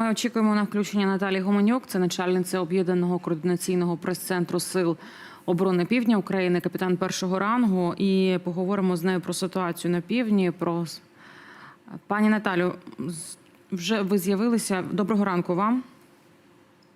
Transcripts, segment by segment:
Ми очікуємо на включення Наталі Гуменюк, це начальниця об'єднаного координаційного прес-центру сил оборони Півдня України, капітан першого рангу. І поговоримо з нею про ситуацію на півдні. Про пані Наталю, вже ви з'явилися. Доброго ранку вам.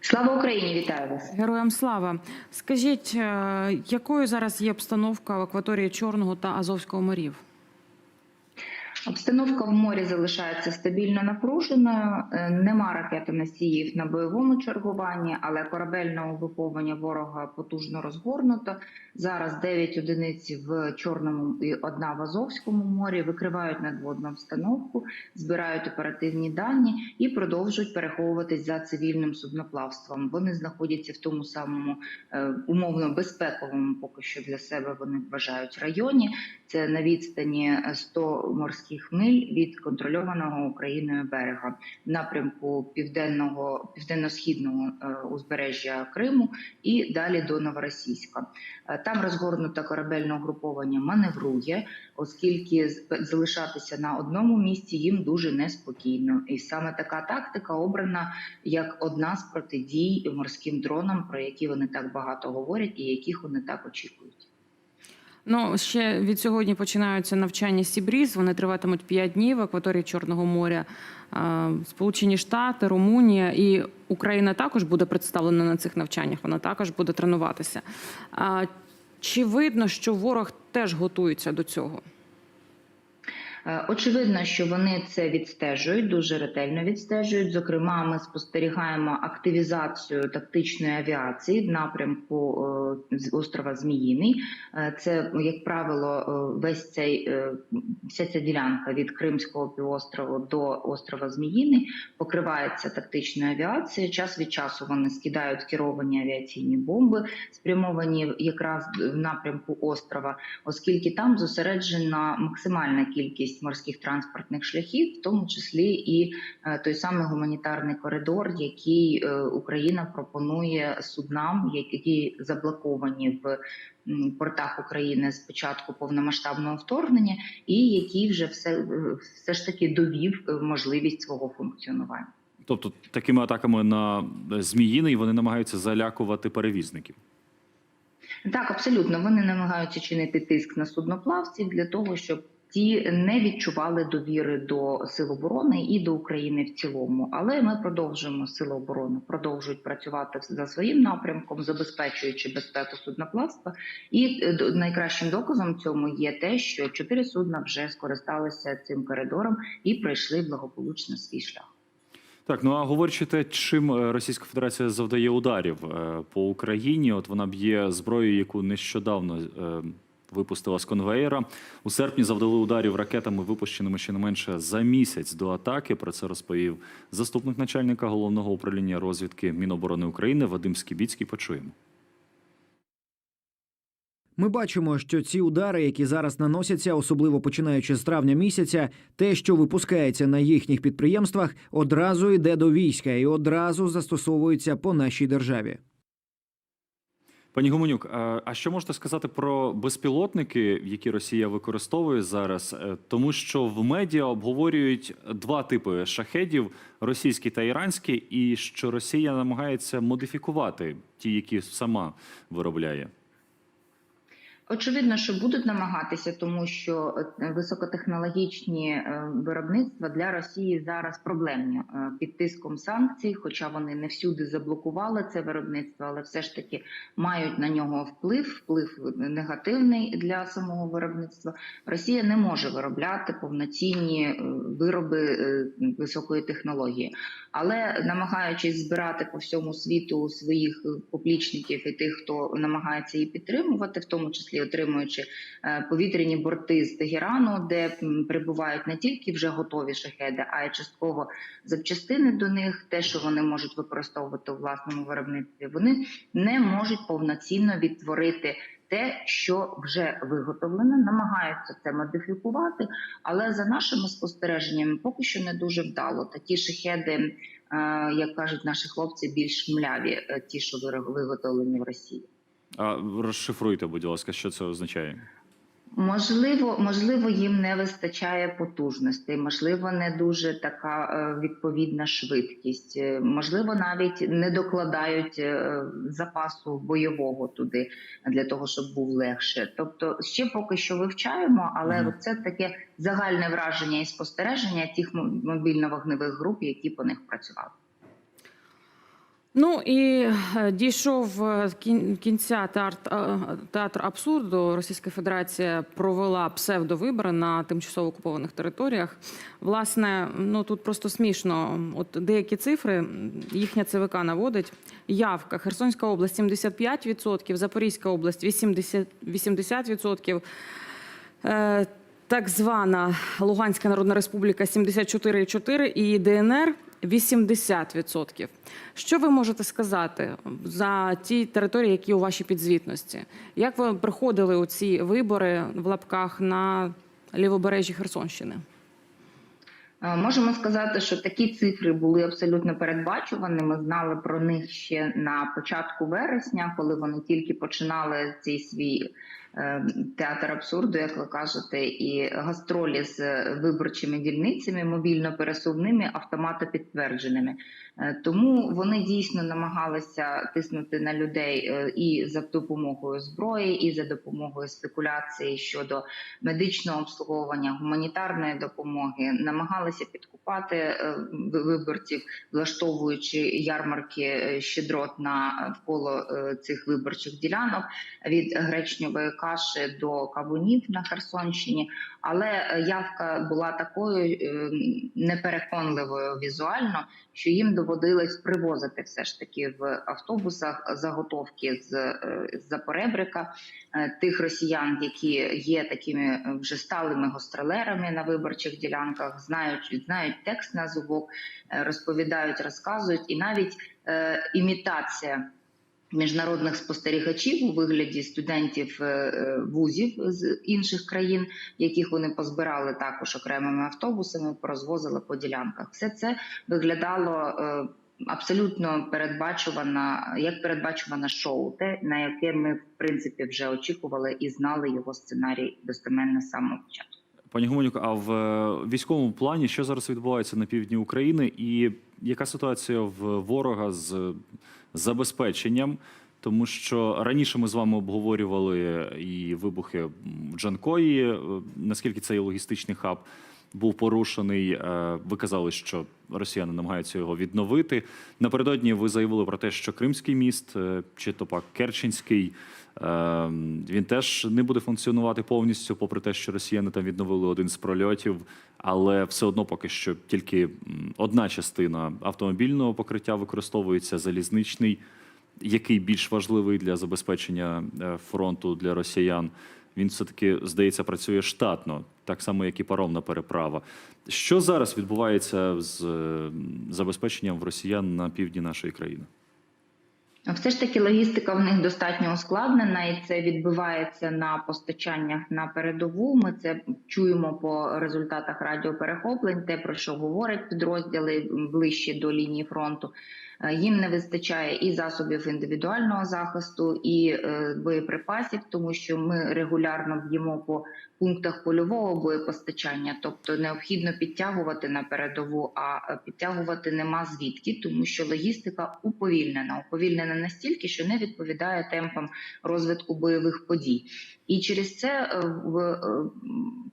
Слава Україні! Вітаю вас! Героям слава. Скажіть, е, якою зараз є обстановка в акваторії Чорного та Азовського морів? Обстановка в морі залишається стабільно напруженою. Е, Нема ракетоносіїв на бойовому чергуванні, але корабельне угруповання ворога потужно розгорнуто. Зараз 9 одиниць в Чорному і одна в Азовському морі викривають надводну обстановку, збирають оперативні дані і продовжують переховуватись за цивільним судноплавством. Вони знаходяться в тому самому е, умовно безпековому, поки що для себе вони вважають районі. Це на відстані 100 морських миль від контрольованого Україною берега в напрямку південного південно-східного е, узбережжя Криму і далі до Новоросійська. Е, Там розгорнуте корабельне угруповання маневрує, оскільки з- залишатися на одному місці їм дуже неспокійно. І саме така тактика обрана як одна з протидій морським дронам, про які вони так багато говорять і яких вони так очікують. Ну ще від сьогодні починаються навчання Сібріз. Вони триватимуть 5 днів в акваторії Чорного моря. Сполучені Штати, Румунія і Україна також буде представлена на цих навчаннях. Вона також буде тренуватися. Чи видно, що ворог теж готується до цього? Е, Очевидно, що вони це відстежують, дуже ретельно відстежують. Зокрема, ми спостерігаємо активізацію тактичної авіації в напрямку е, острова Зміїний. Е, Це, як правило, весь цей вся ця ділянка від Кримського півострову до острова Зміїний покривається тактичною авіацією. Час від часу вони скидають керовані авіаційні бомби, спрямовані якраз в напрямку острова, оскільки там зосереджена максимальна кількість морських транспортних шляхів, в тому числі і е, той самий гуманітарний коридор, який е, Україна пропонує суднам, які заблоковані в портах України з початку повномасштабного вторгнення, і який вже все, е, все ж таки довів можливість свого функціонування. Тобто такими атаками на Зміїний вони намагаються залякувати перевізників. Так, абсолютно. Вони намагаються чинити тиск на судноплавців для того, щоб ті не відчували довіри до сил оборони і до України в цілому. Але ми продовжуємо сили оборони, продовжують працювати за своїм напрямком, забезпечуючи безпеку судноплавства. І е, найкращим доказом цьому є те, що чотири судна вже скористалися цим коридором і пройшли благополучно свій шлях. Так, ну а говорячи те, чим е, Російська Федерація завдає ударів е, по Україні, от вона б'є зброю, яку нещодавно випустила з конвеєра. У серпні завдали ударів ракетами, випущеними щонайменше за місяць до атаки. Про це розповів заступник начальника головного управління розвідки Міноборони України Вадим Скібіцький. Почуємо. Ми бачимо, що ці удари, які зараз наносяться, особливо починаючи з травня місяця, те, що випускається на їхніх підприємствах, одразу йде до війська і одразу застосовується по нашій державі. Пані Гуменюк, а що можете сказати про безпілотники, які Росія використовує зараз? Е, Тому що в медіа обговорюють два типи шахедів: російський та іранський, і що Росія намагається модифікувати ті, які сама виробляє. Очевидно, що будуть намагатися, тому що е, високотехнологічні е, виробництва для Росії зараз проблемні е, під тиском санкцій, хоча вони не всюди заблокували це виробництво, але все ж таки мають на нього вплив, вплив негативний для самого виробництва. Росія не може виробляти повноцінні вироби високої технології, але намагаючись збирати по всьому світу своїх поплічників і тих, хто намагається її підтримувати, в тому числі отримуючи е, повітряні борти з Тегерану, де прибувають не тільки вже готові шахеди, а й частково запчастини до них, те, що вони можуть використовувати у власному виробництві, вони не можуть повноцінно відтворити. Те, що вже виготовлено, намагаються це модифікувати, але за нашими спостереженнями поки що не дуже вдало. Такі шахеди, е, як кажуть наші хлопці, більш мляві, е, ті, що виготовлені в Росії. А розшифруйте, будь ласка, що це означає? Можливо, можливо, їм не вистачає потужностей, можливо, не дуже така е, відповідна швидкість. Е, Можливо, навіть не докладають е, запасу бойового туди для того, щоб був легше. Тобто, ще поки що вивчаємо, але Мгм. це таке загальне враження і спостереження тих мобільно-вогневих груп, які по них працювали. Ну і е, дійшов е, кінця е, театр абсурду. Російська Федерація провела псевдовибори на тимчасово окупованих територіях. Власне, ну тут просто смішно. От деякі цифри їхня ЦВК наводить. Явка Херсонська область 75%, Запорізька область 80%, 80%. Е, Так звана Луганська Народна Республіка 74,4% і ДНР 80%. Що ви можете сказати за ті території, які у вашій підзвітності? Як ви приходили у ці вибори в лапках на лівобережжі Херсонщини? Е, Можемо сказати, що такі цифри були абсолютно передбачуваними. Знали про них ще на початку вересня, коли вони тільки починали цей свій театр абсурду, як ви кажете, і гастролі з виборчими дільницями, мобільно пересувними, автоматопідтвердженими. Е, Тому вони дійсно намагалися тиснути на людей е, і за допомогою зброї, і за допомогою спекуляції щодо медичного обслуговування, гуманітарної допомоги, намагалися підкупати е, виборців, влаштовуючи ярмарки щедрот на навколо цих виборчих ділянок від гречневої каші до кавунів на Херсонщині. Але е, явка була такою е, непереконливою візуально, що їм доводилось привозити все ж таки в автобусах заготовки з, е, з Запоребрика е, тих росіян, які є такими вже сталими гострелерами на виборчих ділянках, знають знають текст на зубок, розповідають, розказують, і навіть е, імітація. Міжнародних спостерігачів у вигляді студентів е, е, вузів з інших країн, яких вони позбирали також окремими автобусами, порозвозили по ділянках. Все це виглядало е, абсолютно передбачувана, як передбачуване шоу, те на яке ми в принципі вже очікували і знали його сценарій достеменно з самого початку. Пані Гуменюк, а в військовому плані що зараз відбувається на півдні України, і яка ситуація в ворога з забезпеченням? Тому що раніше ми з вами обговорювали і вибухи в Джанкої, наскільки це є логістичний хаб був порушений. Е, Ви казали, що росіяни намагаються його відновити. Напередодні ви заявили про те, що Кримський міст е, чи то пак Керченський. е, Він теж не буде функціонувати повністю, попри те, що росіяни там відновили один з прольотів, але все одно поки що тільки одна частина автомобільного покриття використовується залізничний, який більш важливий для забезпечення фронту для росіян. Він все таки здається працює штатно, так само як і паромна переправа. Що зараз відбувається з е, забезпеченням росіян на півдні нашої країни? Все ж таки логістика в них достатньо ускладнена, і це відбивається на постачаннях на передову. Ми це чуємо по результатах радіоперехоплень, те про що говорять підрозділи ближче до лінії фронту. Е, Їм не вистачає і засобів індивідуального захисту, і е, боєприпасів, тому що ми регулярно б'ємо по пунктах польового боєпостачання, тобто необхідно підтягувати на передову, а е, підтягувати нема звідки, тому що логістика уповільнена. Уповільнена настільки, що не відповідає темпам розвитку бойових подій. І через це в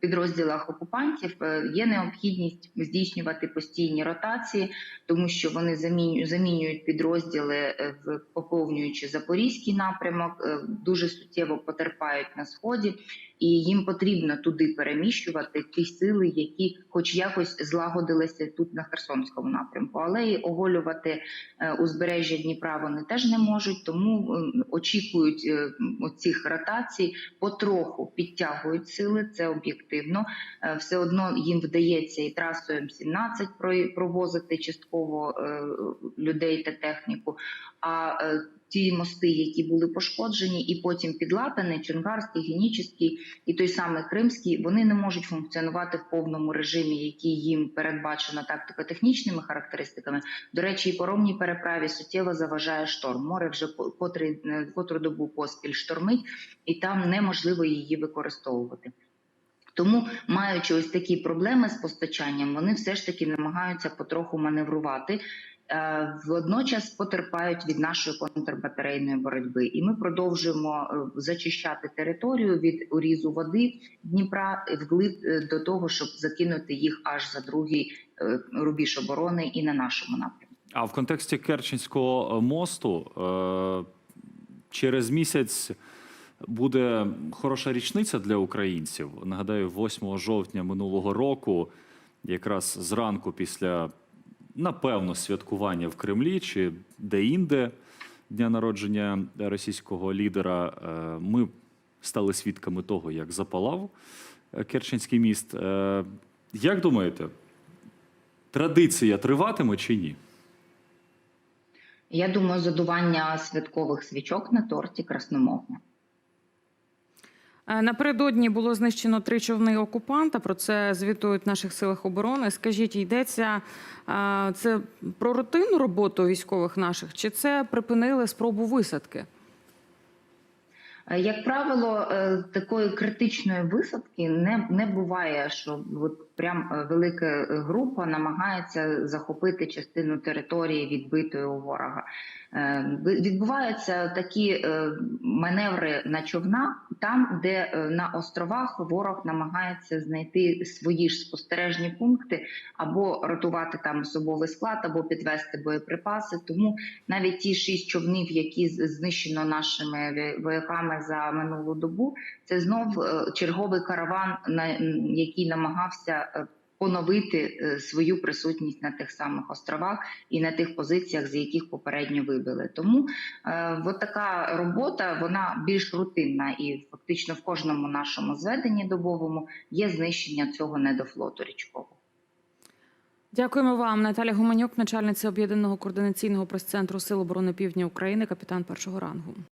підрозділах окупантів є необхідність здійснювати постійні ротації, тому що вони замінюють, замінюють підрозділи, е, поповнюючи запорізький напрямок, е, дуже суттєво потерпають на сході, і їм потрібно туди переміщувати ті сили, які, хоч якось, злагодилися тут на Херсонському напрямку, але і оголювати е, узбережжя Дніпра вони теж не можуть, тому очікують е, м, оцих ротацій, потроху підтягують сили. Це об'єктивно. Е, Все одно їм вдається і трасою М17 провозити частково людей та техніку. А ті мости, які були пошкоджені і потім підлатані, Чонгарський, Генічеський, і той самий Кримський, вони не можуть функціонувати в повному режимі, який їм передбачено тактико-технічними характеристиками. До речі, і по ровній переправі суттєво заважає шторм. Море вже котрий е, котру добу поспіль штормить, і там неможливо її використовувати. Тому, маючи ось такі проблеми з постачанням, вони все ж таки намагаються потроху маневрувати. Е, Водночас потерпають від нашої контрбатарейної боротьби, і ми продовжуємо е, зачищати територію від урізу води Дніпра вглиб е, до того, щоб закинути їх аж за другий рубіж оборони і на нашому напрямку. А в контексті Керченського мосту через місяць буде хороша річниця для українців. Нагадаю, 8 жовтня минулого року, якраз зранку після напевно святкування в Кремлі чи де-інде дня народження російського лідера, е, ми стали свідками того, як запалав е, Керченський міст. Е, Як думаєте, традиція триватиме чи ні? Я думаю, задування святкових свічок на торті красномовне. Е, Напередодні було знищено три човни окупанта. Про це звітують в наших силах оборони. Скажіть, йдеться е, це про рутинну роботу військових наших, чи це припинили спробу висадки? Е, Як правило, такої критичної висадки не, не буває, що от прям велика група намагається захопити частину території відбитої у ворога. Відбуваються такі маневри на човнах, там, де е, на островах ворог намагається знайти свої ж спостережні пункти або ротувати там особовий склад, або підвести боєприпаси. Тому навіть ті шість човнів, які знищено нашими вояками за минулу добу, це знов е, черговий караван, який намагався поновити е, свою присутність на тих самих островах і на тих позиціях, з яких попередньо вибили. Тому е, така робота вона більш рутинна, і фактично в кожному нашому зведенні добовому є знищення цього недофлоту річкового. Дякуємо вам, Наталя Гуменюк, начальниця об'єднаного координаційного прес-центру Сил оборони Півдня України, капітан першого рангу.